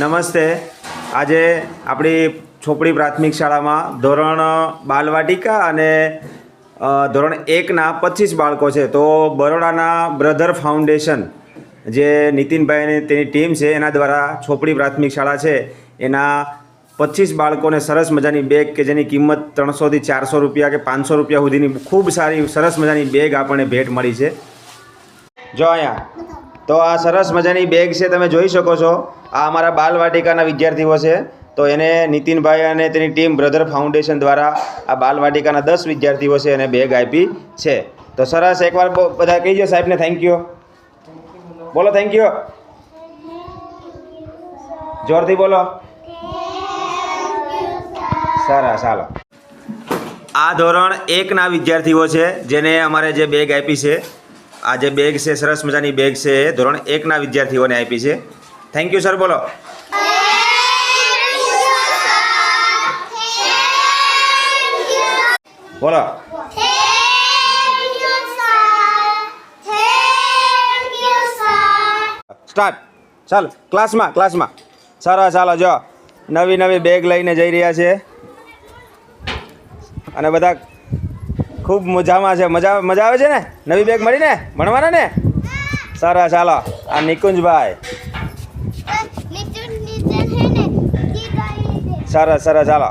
નમસ્તે. આજે આપણી છોપડી પ્રાથમિક શાળામાં ધોરણ બાલવાટિકા અને ધોરણ એકના પચીસ બાળકો છે. તો બરોડાના બ્રધર ફાઉન્ડેશન જે નીતિનભાઈ તેની ટીમ છે, એના દ્વારા છોપડી પ્રાથમિક શાળા છે. એના પચીસ બાળકોને સરસ મજાની બેગ કે જેની કિંમત ત્રણસોથી ચારસો રૂપિયા કે પાંચસો રૂપિયા સુધીની ખૂબ સારી સરસ મજાની બેગ આપણને ભેટ મળી છે. જો અહીંયા તો આ સરસ મજાની બેગ છે, તમે જોઈ શકો છો. આ અમારા બાલવાટિકાના વિદ્યાર્થીઓ છે. તો એને નીતિનભાઈ અને તેની ટીમ બ્રધર ફાઉન્ડેશન દ્વારા આ બાલવાટિકાના દસ વિદ્યાર્થીઓ છે, એને બેગ આપી છે. તો સરસ એકવાર બધા બધા કહીજો સાહેબને થેન્ક યુ બોલો થેન્ક યુ જોરથી બોલો. સરસ ચાલો આ ધોરણ એકના વિદ્યાર્થીઓ છે, જેને અમારે જે બેગ આપી છે આ જે બેગ છે, સરસ મજાની બેગ છે. એ ધોરણ એકના વિદ્યાર્થીઓને આપી છે. થેન્ક યુ સર બોલો. બોલો. સ્ટાર્ટ ચાલ, ક્લાસમાં ક્લાસમાં. સરસ ચાલો જો. નવી નવી બેગ લઈને જઈ રહ્યા છે. અને બધા ખૂબ મજામાં છે. મજા મજા આવે છે ને? નવી બેગ મળી ને ભણવાના ને? સરસ ચાલો. આ નિકુંજભાઈ. સરસ સરસ ચાલો.